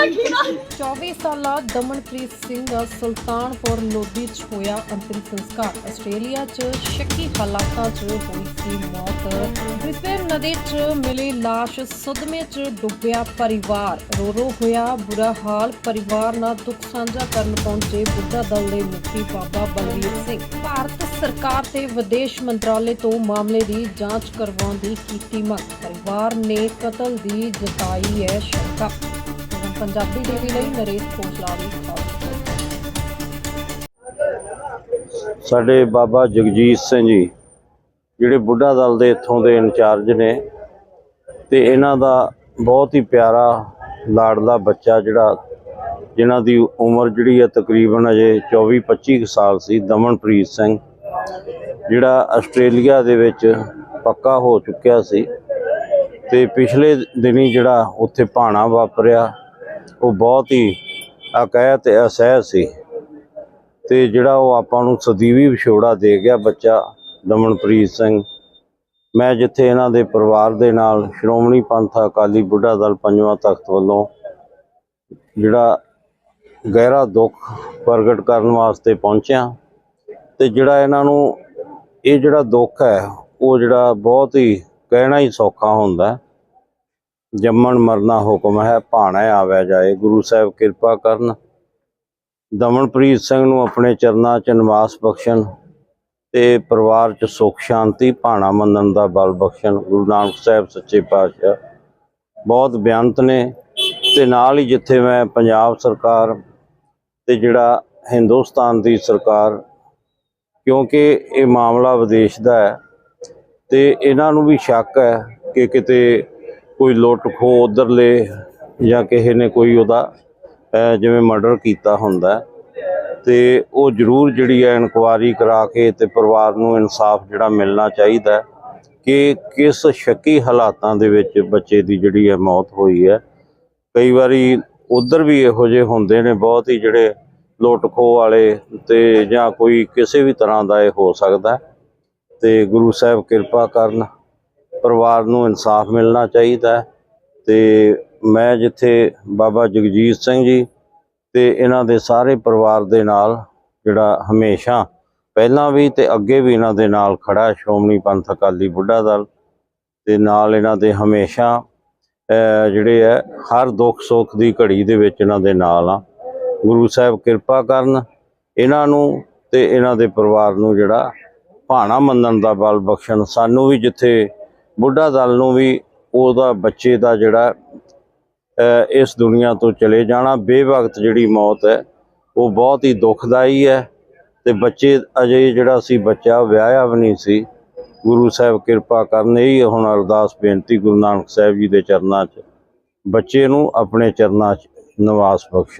24 ਸਾਲਾ ਦਮਨਪ੍ਰੀਤ ਸਿੰਘ ਦਾ ਸੁਲਤਾਨਪੁਰ ਲੋਧੀ 'ਚ ਹੋਇਆ ਅੰਤਿਮ ਸੰਸਕਾਰ। ਆਸਟ੍ਰੇਲੀਆ 'ਚ ਸ਼ੱਕੀ ਹਾਲਾਤਾਂ 'ਚ ਹੋਈ ਸੀ ਮੌਤ। ਬ੍ਰਿਸਬੇਨ ਨਦੀ 'ਚ ਮਿਲੀ ਲਾਸ਼ ਸਦਮੇ 'ਚ ਡੁੱਬਿਆ ਪਰਿਵਾਰ। ਰੋ ਰੋ ਹੋਇਆ ਬੁਰਾ ਹਾਲ। ਪਰਿਵਾਰ ਨਾਲ ਦੁੱਖ ਸਾਂਝਾ ਕਰਨ ਪਹੁੰਚੇ ਬੁੱਢਾ ਦਲ ਦੇ ਮੁਖੀ ਬਾਬਾ ਬਲਵੀਰ ਸਿੰਘ। ਭਾਰਤ ਸਰਕਾਰ ਤੇ ਵਿਦੇਸ਼ ਮੰਤਰਾਲੇ ਤੋਂ ਮਾਮਲੇ ਦੀ ਜਾਂਚ ਕਰਵਾਉਣ ਦੀ ਕੀਤੀ ਮੰਗ। ਪਰਿਵਾਰ ਨੇ ਕਤਲ ਦੀ ਜਤਾਈ ਹੈ ਸ਼ੰਕਾ। ਪੰਜਾਬੀ ਟੀਵੀ ਲਈ ਨਰੇਸ਼ ਖੋਸਲਾ ਦੀ ਰਿਪੋਰਟ ਸਾਡੇ ਬਾਬਾ ਜਗਜੀਤ ਸਿੰਘ ਜੀ, ਜਿਹੜੇ ਬੁੱਢਾ ਦਲ ਦੇ ਇੱਥੋਂ ਦੇ ਇੰਚਾਰਜ ਨੇ ਤੇ ਇਹਨਾਂ ਦਾ ਬਹੁਤ ਹੀ ਪਿਆਰਾ ਲਾਡਲਾ ਬੱਚਾ ਜਿਹੜਾ, ਜਿਨ੍ਹਾਂ ਦੀ ਉਮਰ ਜਿਹੜੀ ਹੈ ਤਕਰੀਬਨ ਅਜੇ 24 25 ਕੁ ਸਾਲ ਸੀ, ਦਮਨਪ੍ਰੀਤ ਸਿੰਘ, ਜਿਹੜਾ ਆਸਟ੍ਰੇਲੀਆ ਦੇ ਵਿੱਚ ਪੱਕਾ ਹੋ ਚੁੱਕਿਆ ਸੀ ਤੇ ਪਿਛਲੇ ਦਿਨੀ ਜਿਹੜਾ ਉੱਥੇ ਭਾਣਾ ਵਾਪਰਿਆ ਉਹ ਬਹੁਤ ਹੀ ਅਕੈਤ ਅਸਹਿ ਸੀ। ਤੇ ਜਿਹੜਾ ਉਹ ਆਪਾਂ ਨੂੰ ਸਦੀਵੀ ਵਿਛੋੜਾ ਦੇ ਗਿਆ ਬੱਚਾ ਦਮਨਪ੍ਰੀਤ ਸਿੰਘ। ਮੈਂ ਜਿੱਥੇ ਇਹਨਾਂ ਦੇ ਪਰਿਵਾਰ ਦੇ ਨਾਲ ਸ਼੍ਰੋਮਣੀ ਪੰਥ ਅਕਾਲੀ ਬੁੱਢਾ ਦਲ ਪੰਜਵਾਂ ਤਖਤ ਵੱਲੋਂ ਜਿਹੜਾ ਗਹਿਰਾ ਦੁੱਖ ਪ੍ਰਗਟ ਕਰਨ ਵਾਸਤੇ ਪਹੁੰਚਿਆ ਤੇ ਜਿਹੜਾ ਇਹਨਾਂ ਨੂੰ ਇਹ ਜਿਹੜਾ ਦੁੱਖ ਹੈ, ਉਹ ਜਿਹੜਾ ਬਹੁਤ ਹੀ ਕਹਿਣਾ ਹੀ ਸੌਖਾ ਹੁੰਦਾ ਜੰਮਣ ਮਰਨਾ ਹੁਕਮ ਹੈ, ਭਾਣਾ ਆਵਿਆ ਜਾਏ। ਗੁਰੂ ਸਾਹਿਬ ਕਿਰਪਾ ਕਰਨ ਦਮਨਪ੍ਰੀਤ ਸਿੰਘ ਨੂੰ ਆਪਣੇ ਚਰਨਾਂ 'ਚ ਨਿਵਾਸ ਬਖਸ਼ਣ ਤੇ ਪਰਿਵਾਰ 'ਚ ਸੁੱਖ, ਸ਼ਾਂਤੀ, ਭਾਣਾ ਮੰਨਣ ਦਾ ਬਲ ਬਖਸ਼ਣ। ਗੁਰੂ ਨਾਨਕ ਸਾਹਿਬ ਸੱਚੇ ਪਾਤਸ਼ਾਹ ਬਹੁਤ ਬਿਆੰਤ ਨੇ ਤੇ ਨਾਲ ਹੀ ਜਿੱਥੇ ਮੈਂ ਪੰਜਾਬ ਸਰਕਾਰ ਤੇ ਜਿਹੜਾ ਹਿੰਦੁਸਤਾਨ ਦੀ ਸਰਕਾਰ, ਕਿਉਂਕਿ ਇਹ ਮਾਮਲਾ ਵਿਦੇਸ਼ ਦਾ ਹੈ ਤੇ ਇਹਨਾਂ ਨੂੰ ਵੀ ਸ਼ੱਕ ਹੈ ਕਿ ਕਿਤੇ ਕੋਈ ਲੁੱਟ ਖੋਹ ਉਧਰਲੇ ਜਾਂ ਕਿਸੇ ਨੇ ਕੋਈ ਉਹਦਾ ਜਿਵੇਂ ਮਰਡਰ ਕੀਤਾ ਹੁੰਦਾ ਹੈ, ਤੇ ਉਹ ਜ਼ਰੂਰ ਜਿਹੜੀ ਹੈ ਇਨਕੁਆਰੀ ਕਰਾ ਕੇ ਤੇ ਪਰਿਵਾਰ ਨੂੰ ਇਨਸਾਫ ਜਿਹੜਾ ਮਿਲਣਾ ਚਾਹੀਦਾ ਕਿ ਕਿਸ ਸ਼ੱਕੀ ਹਾਲਾਤਾਂ ਦੇ ਵਿੱਚ ਬੱਚੇ ਦੀ ਜਿਹੜੀ ਹੈ ਮੌਤ ਹੋਈ ਹੈ। ਕਈ ਵਾਰੀ ਉਧਰ ਵੀ ਇਹੋ ਜਿਹੇ ਹੁੰਦੇ ਨੇ ਬਹੁਤ ਹੀ ਜਿਹੜੇ ਲੁੱਟ ਖੋਹ ਵਾਲੇ ਤੇ ਜਾਂ ਕੋਈ ਕਿਸੇ ਵੀ ਤਰ੍ਹਾਂ ਦਾ ਇਹ ਹੋ ਸਕਦਾ ਹੈ। ਤੇ ਗੁਰੂ ਸਾਹਿਬ ਕਿਰਪਾ ਕਰਨ। ਪਰਿਵਾਰ ਨੂੰ ਇਨਸਾਫ ਮਿਲਣਾ ਚਾਹੀਦਾ ਹੈ ਤੇ ਮੈਂ ਜਿੱਥੇ ਬਾਬਾ ਜਗਜੀਤ ਸਿੰਘ ਜੀ ਤੇ ਇਹਨਾਂ ਦੇ ਸਾਰੇ ਪਰਿਵਾਰ ਦੇ ਨਾਲ ਜਿਹੜਾ ਹਮੇਸ਼ਾ ਪਹਿਲਾਂ ਵੀ ਤੇ ਅੱਗੇ ਵੀ ਇਹਨਾਂ ਦੇ ਨਾਲ ਖੜਾ ਸ਼੍ਰੋਮਣੀ ਪੰਥ ਅਕਾਲੀ ਬੁੱਢਾ ਦਲ ਤੇ ਨਾਲ ਇਹਨਾਂ ਦੇ ਹਮੇਸ਼ਾ ਜਿਹੜੇ ਹੈ, ਹਰ ਦੁੱਖ ਸੁੱਖ ਦੀ ਘੜੀ ਦੇ ਵਿੱਚ ਇਹਨਾਂ ਦੇ ਨਾਲ ਆ। ਗੁਰੂ ਸਾਹਿਬ ਕਿਰਪਾ ਕਰਨ ਇਹਨਾਂ ਨੂੰ ਤੇ ਇਹਨਾਂ ਦੇ ਪਰਿਵਾਰ ਨੂੰ ਜਿਹੜਾ ਭਾਣਾ ਮੰਨਣ ਦਾ ਬਲ ਬਖਸ਼ਣ, ਸਾਨੂੰ ਵੀ ਜਿੱਥੇ ਬੁੱਢਾ ਦਲ ਨੂੰ ਵੀ ਉਹਦਾ ਬੱਚੇ ਦਾ ਜਿਹੜਾ ਇਸ ਦੁਨੀਆ ਤੋਂ ਚਲੇ ਜਾਣਾ, ਬੇਵਕਤ ਜਿਹੜੀ ਮੌਤ ਹੈ, ਉਹ ਬਹੁਤ ਹੀ ਦੁਖਦਾਈ ਹੈ ਤੇ ਬੱਚੇ ਅਜੇ ਜਿਹੜਾ ਸੀ ਬੱਚਾ ਵਿਆਹਿਆ ਵੀ ਨਹੀਂ ਸੀ। ਗੁਰੂ ਸਾਹਿਬ ਕਿਰਪਾ ਕਰਨ, ਇਹ ਹੁਣ ਅਰਦਾਸ ਬੇਨਤੀ ਗੁਰੂ ਨਾਨਕ ਸਾਹਿਬ ਜੀ ਦੇ ਚਰਨਾਂ 'ਚ, ਬੱਚੇ ਨੂੰ ਆਪਣੇ ਚਰਨਾਂ 'ਚ ਨਿਵਾਸ ਬਖਸ਼ਣ।